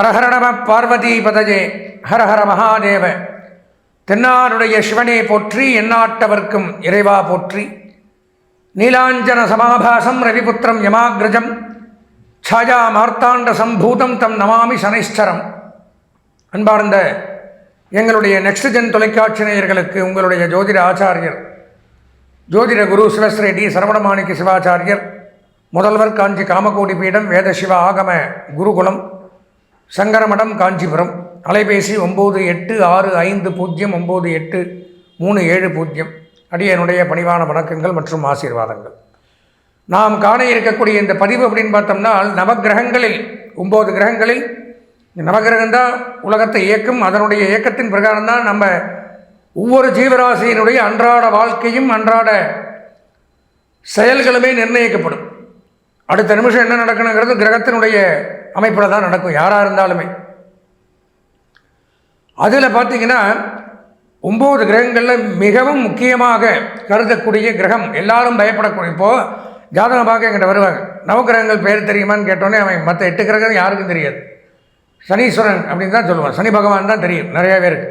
ஹரஹர நம பார்வதி பதஜே ஹரஹர மகாதேவ. தென்னாருடைய சிவனே போற்றி எந்நாட்டவர்க்கும் இறைவா போற்றி. நீலாஞ்சன சமாபாசம் ரவிபுத்திரம் யமாகிரஜம். சாயா மார்த்தாண்ட சம்பூதம் தம் நமாமி சனைஸ்வரம். அன்பார்ந்த எங்களுடைய நெக்ஸ்ட் ஜென் தொலைக்காட்சி நேயர்களுக்கு உங்களுடைய ஜோதிட ஆச்சாரியர் ஜோதிட குரு சிவஸ்ரீ டி சரவணமாணிக்க சிவாச்சாரியர் முதல்வர் காஞ்சி காமகோடி பீடம் வேத சிவ ஆகம குருகுலம் சங்கரமடம் காஞ்சிபுரம். அலைபேசி ஒம்பது எட்டு ஆறு ஐந்து பூஜ்ஜியம் ஒம்பது எட்டு மூணு ஏழு பூஜ்ஜியம். அடியனுடைய பணிவான வணக்கங்கள் மற்றும் ஆசீர்வாதங்கள். நாம் காண இருக்கக்கூடிய இந்த பதிவு அப்படின்னு பார்த்தோம்னா நவகிரகங்களில் ஒம்பது கிரகங்களில் இந்த நவகிரகம் தான் உலகத்தை இயக்கும். அதனுடைய இயக்கத்தின் பிரகாரம் தான் நம்ம ஒவ்வொரு ஜீவராசியினுடைய அன்றாட வாழ்க்கையும் அன்றாட செயல்களுமே நிர்ணயிக்கப்படும். அடுத்த நிமிஷம் என்ன நடக்கணுங்கிறது கிரகத்தினுடைய அமைப்பில் தான் நடக்கும். யாராக இருந்தாலுமே. அதில் பார்த்தீங்கன்னா ஒம்பது கிரகங்களில் மிகவும் முக்கியமாக கருதக்கூடிய கிரகம் எல்லாரும் பயப்படக்கூடிய இப்போது ஜாதகம் பார்க்க எங்கிட்ட வருவாங்க. நவகிரகங்கள் பேர் தெரியுமான்னு கேட்டோன்னே அவன் மற்ற எட்டு கிரகம் யாருக்கும் தெரியாது. சனீஸ்வரன் அப்படின்னு தான் சொல்லுவான். சனி பகவான் தான் தெரியும் நிறைய பேருக்கு.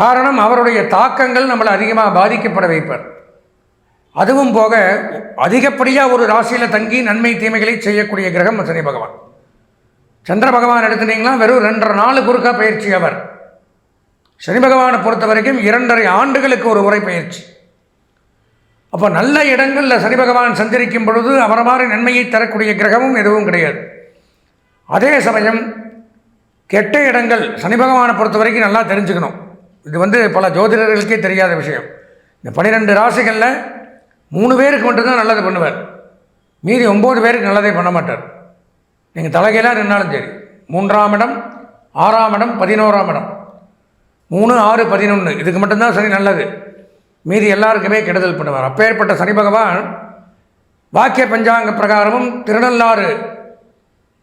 காரணம் அவருடைய தாக்கங்கள் நம்மளை அதிகமாக பாதிக்கப்பட வைப்பார். அதுவும் போக அதிகப்படியாக ஒரு ராசியில் தங்கி நன்மை தீமைகளை செய்யக்கூடிய கிரகம் சனி பகவான். சந்திர பகவான் எடுத்துட்டீங்களா? வெறும் ரெண்டரை நாலு குறுக்கா பயிற்சி அவர். சனி பகவானை பொறுத்த வரைக்கும் இரண்டரை ஆண்டுகளுக்கு ஒரு உரை பயிற்சி. அப்போ நல்ல இடங்களில் சனி பகவான் சஞ்சரிக்கும் பொழுது அவரை மாதிரி நன்மையை தரக்கூடிய கிரகமும் எதுவும் கிடையாது. அதே சமயம் கெட்ட இடங்கள் சனி பகவானை பொறுத்த வரைக்கும் நல்லா தெரிஞ்சுக்கணும். இது வந்து பல ஜோதிடர்களுக்கே தெரியாத விஷயம். இந்த பன்னிரெண்டு ராசிகளில் மூணு பேருக்கு மட்டும்தான் நல்லது பண்ணுவார். மீதி ஒம்பது பேருக்கு நல்லதே பண்ண மாட்டார். நீங்கள் தலைகையெல்லாம் நின்னாலும் சரி. மூன்றாம் இடம் ஆறாம் இடம் பதினோராம் இடம். மூணு ஆறு பதினொன்று இதுக்கு மட்டும்தான் சனி நல்லது. மீதி எல்லாருக்குமே கெடுதல் பண்ணுவார். அப்பேற்பட்ட சனி பகவான் வாக்கிய பஞ்சாங்க பிரகாரமும் திருநள்ளாறு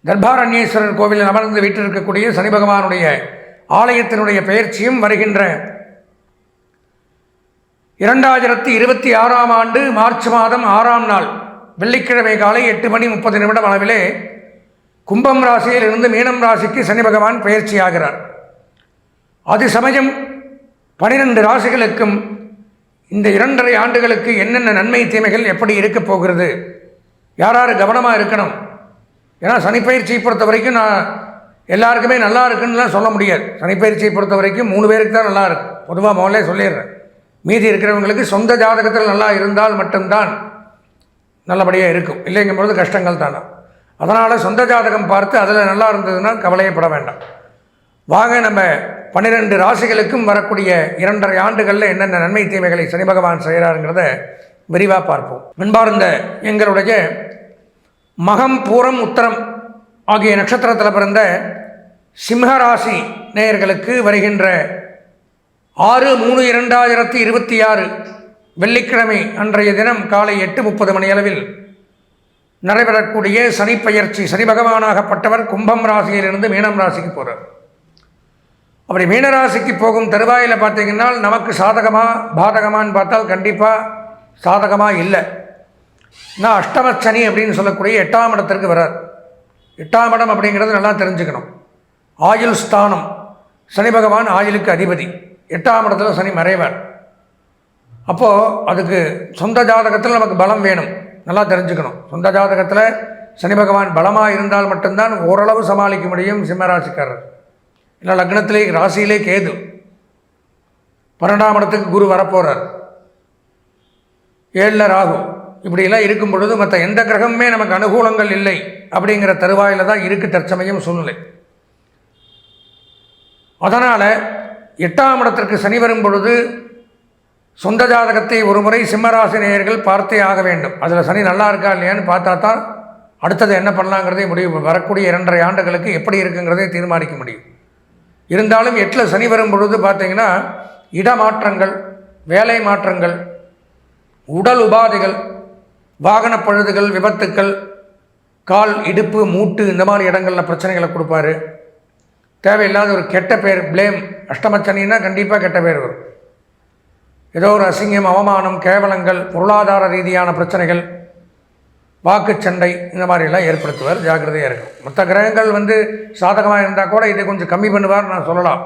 தர்பாரண்யேஸ்வரர் கோவிலில் அமர்ந்து வீட்டிருக்கக்கூடிய சனி பகவானுடைய ஆலயத்தினுடைய பெயர்ச்சியும் வருகின்ற இரண்டாயிரத்தி இருபத்தி ஆறாம் ஆண்டு மார்ச் மாதம் ஆறாம் நாள் வெள்ளிக்கிழமை காலை எட்டு மணி முப்பது நிமிடம் அளவிலே கும்பம் ராசியில் இருந்து மீனம் ராசிக்கு சனி பகவான் பயிற்சியாகிறார். அது சமயம் பனிரெண்டு ராசிகளுக்கும் இந்த இரண்டரை ஆண்டுகளுக்கு என்னென்ன நன்மை தீமைகள் எப்படி இருக்கப் போகிறது யார் யார் கவனமாக இருக்கணும்? ஏன்னா சனிப்பயிற்சியை பொறுத்த வரைக்கும் நான் எல்லாருக்குமே நல்லா இருக்குன்னுலாம் சொல்ல முடியாது. சனிப்பயிற்சியை பொறுத்த வரைக்கும் மூணு பேருக்கு தான் நல்லா இருக்கும் பொதுவாக முதல்ல சொல்லிடுறேன். மீதி இருக்கிறவங்களுக்கு சொந்த ஜாதகத்தில் நல்லா இருந்தால் மட்டும்தான் நல்லபடியாக இருக்கும். இல்லைங்கும்போது கஷ்டங்கள் தானே. அதனால் சொந்த ஜாதகம் பார்த்து அதில் நல்லா இருந்ததுன்னா கவலையப்பட வேண்டாம். வாங்க நம்ம பன்னிரெண்டு ராசிகளுக்கும் வரக்கூடிய இரண்டரை ஆண்டுகளில் என்னென்ன நன்மை தீமைகளை சனி பகவான் செய்கிறாருங்கிறத விரிவாக பார்ப்போம். முன்பார்ந்த எங்களுடைய மகம் பூரம் உத்தரம் ஆகிய நட்சத்திரத்தில் பிறந்த சிம்மராசி நேயர்களுக்கு வருகின்ற ஆறு மூணு இரண்டாயிரத்தி இருபத்தி ஆறு வெள்ளிக்கிழமை அன்றைய தினம் காலை எட்டு முப்பது மணி அளவில் நடைபெறக்கூடிய சனிப்பெயர்ச்சி சனி பகவானாகப்பட்டவர் கும்பம் ராசியிலிருந்து மீனம் ராசிக்கு போகிறார் அப்படி மீனராசிக்கு போகும் தருவாயில் பார்த்தீங்கன்னா நமக்கு சாதகமாக பாதகமான்னு பார்த்தால் கண்டிப்பாக சாதகமாக இல்லை. நான் அஷ்டமச்சனி அப்படின்னு சொல்லக்கூடிய எட்டாம் இடத்திற்கு வரார். எட்டாம் இடம் அப்படிங்கிறது நல்லா தெரிஞ்சுக்கணும். ஆயுள் ஸ்தானம். சனி பகவான் ஆயுளுக்கு அதிபதி. எட்டாம் இடத்துல சனி மறைவார். அப்போது அதுக்கு சொந்த ஜாதகத்தில் நமக்கு பலம் வேணும். நல்லா தெரிஞ்சுக்கணும். சொந்த ஜாதகத்தில் சனி பகவான் பலமாக இருந்தால் மட்டும்தான் ஓரளவு சமாளிக்க முடியும் சிம்மராசிக்காரர். இல்லை லக்னத்திலே ராசியிலே கேது. பன்னெண்டாம் இடத்துக்கு குரு வரப்போகிறார் ஏழில் ராகு. இப்படியெல்லாம் இருக்கும் பொழுது மற்ற எந்த கிரகமுமே நமக்கு அனுகூலங்கள் இல்லை அப்படிங்கிற தருவாயில் தான் இருக்குது தற்சமயம் சூழ்நிலை. அதனால் எட்டாம் இடத்திற்கு சனி வரும் பொழுது சொந்த ஜாதகத்தை ஒரு முறை சிம்மராசினியர்கள் பார்த்தே ஆக வேண்டும். அதில் சனி நல்லா இருக்கா இல்லையான்னு பார்த்தா தான் அடுத்தது என்ன பண்ணலாங்கிறதே முடியும். வரக்கூடிய இரண்டரை ஆண்டுகளுக்கு எப்படி இருக்குங்கிறதே தீர்மானிக்க முடியும். இருந்தாலும் எட்டில் சனி வரும் பொழுது பார்த்தீங்கன்னா இடமாற்றங்கள் வேலை மாற்றங்கள் உடல் உபாதைகள் வாகன பழுதுகள் விபத்துக்கள் கால் இடுப்பு மூட்டு இந்த மாதிரி இடங்களில் பிரச்சனைகளை கொடுப்பாரு. தேவையில்லாத ஒரு கெட்ட பேர் ப்ளேம் அஷ்டமச்சனின்னா கண்டிப்பாக கெட்ட பேர் வரும். ஏதோ ஒரு அசிங்கம் அவமானம் கேவலங்கள் பொருளாதார ரீதியான பிரச்சனைகள் வாக்குச்சண்டை இந்த மாதிரிலாம் ஏற்படுத்துவார். ஜாக்கிரதையாக இருக்கும் மற்ற கிரகங்கள் வந்து சாதகமாக இருந்தால் கூட இதை கொஞ்சம் கம்மி பண்ணுவார் நான் சொல்லலாம்.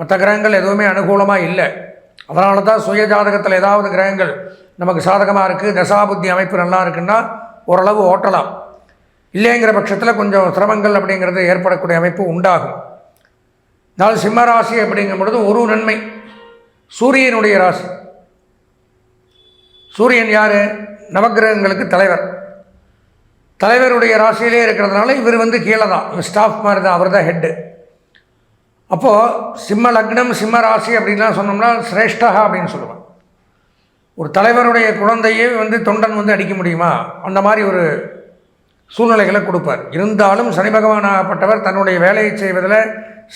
மற்ற கிரகங்கள் எதுவுமே அனுகூலமாக இல்லை. அதனால தான் சுய ஜாதகத்தில் ஏதாவது கிரகங்கள் நமக்கு சாதகமாக இருக்குது தசாபுத்தி அமைப்பு நல்லா இருக்குன்னா ஓரளவு ஓட்டலாம். இல்லைங்கிற பட்சத்தில் கொஞ்சம் சிரமங்கள் அப்படிங்கிறது ஏற்படக்கூடிய அமைப்பு உண்டாகும். அதாவது சிம்ம ராசி அப்படிங்கும் பொழுது ஒரு நன்மை. சூரியனுடைய ராசி. சூரியன் யார்? நவக்கிரகங்களுக்கு தலைவர். தலைவருடைய ராசியிலே இருக்கிறதுனால இவர் வந்து கீழே தான். ஸ்டாஃப் மாதிரி தான் அவர் தான் ஹெட்டு அப்போது சிம்ம லக்னம் சிம்ம ராசி அப்படின்லாம் சொன்னோம்னா சிரேஷ்டா அப்படின்னு சொல்லுவான் ஒரு தலைவருடைய குழந்தையே வந்து தொண்டன் வந்து அடிக்க முடியுமா? அந்த மாதிரி ஒரு சூழ்நிலைகளை கொடுப்பார். இருந்தாலும் சனி பகவானாகப்பட்டவர் தன்னுடைய வேலையை செய்வதில்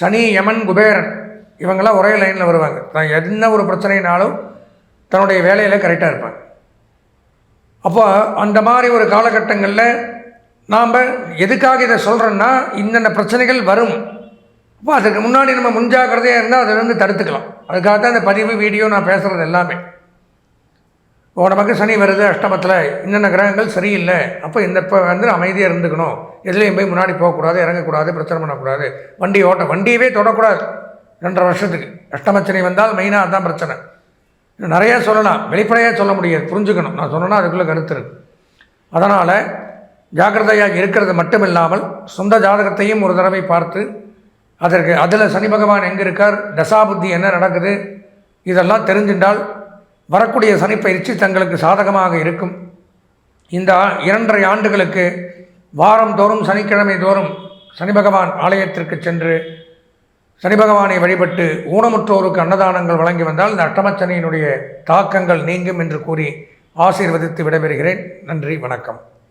சனி யமன் குபேரன் இவங்கெல்லாம் ஒரே லைனில் வருவாங்க. தான் என்ன ஒரு பிரச்சனைனாலும் தன்னுடைய வேலையில் கரெக்டாக இருப்பாங்க. அப்போ அந்த மாதிரி ஒரு காலகட்டங்களில் நாம் எதுக்காக இதை சொல்கிறோன்னா இந்தந்த பிரச்சனைகள் வரும். அப்போ அதுக்கு முன்னாடி நம்ம முன்ஜாக்கிரதையாக இருந்தால் அதிலிருந்து தடுத்துக்கலாம். அதுக்காக தான் இந்த பதிவு வீடியோ நான் பேசுகிறது எல்லாமே. ஓ நமக்கு சனி வருது அஷ்டமத்தில் இன்னென்ன கிரகங்கள் சரியில்லை அப்போ இந்த இப்போ வந்து அமைதியாக இருந்துக்கணும். எதுலேயும் போய் முன்னாடி போகக்கூடாது இறங்கக்கூடாது பிரச்சனை பண்ணக்கூடாது. வண்டி ஓட்ட வண்டியவே தொடக்கூடாது. ரெண்டரை வருஷத்துக்கு. அஷ்டமச்சனை வந்தால் மெயினாக அதுதான் பிரச்சனை. நிறையா சொல்லலாம். வெளிப்படையாக சொல்ல முடியாது. புரிஞ்சுக்கணும். நான் சொன்னேன்னா அதுக்குள்ளே கருத்து இருக்குது அதனால் ஜாக்கிரதையாக இருக்கிறது மட்டும் இல்லாமல் சொந்த ஜாதகத்தையும் ஒரு தடவை பார்த்து அதற்கு அதில் சனி பகவான் எங்கே இருக்கார் தசாபுத்தி என்ன நடக்குது இதெல்லாம் தெரிஞ்சின்றால் வரக்கூடிய சனிப்பயிற்சி தங்களுக்கு சாதகமாக இருக்கும். இந்த இரண்டரை ஆண்டுகளுக்கு வாரம் தோறும் சனிக்கிழமை தோறும் சனி பகவான் ஆலயத்திற்கு சென்று சனி பகவானை வழிபட்டு ஊனமுற்றோருக்கு அன்னதானங்கள் வழங்கி வந்தால் இந்த அட்டமச்சனியினுடைய தாக்கங்கள் நீங்கும் என்று கூறி ஆசீர்வதித்து விடைபெறுகிறேன். நன்றி வணக்கம்.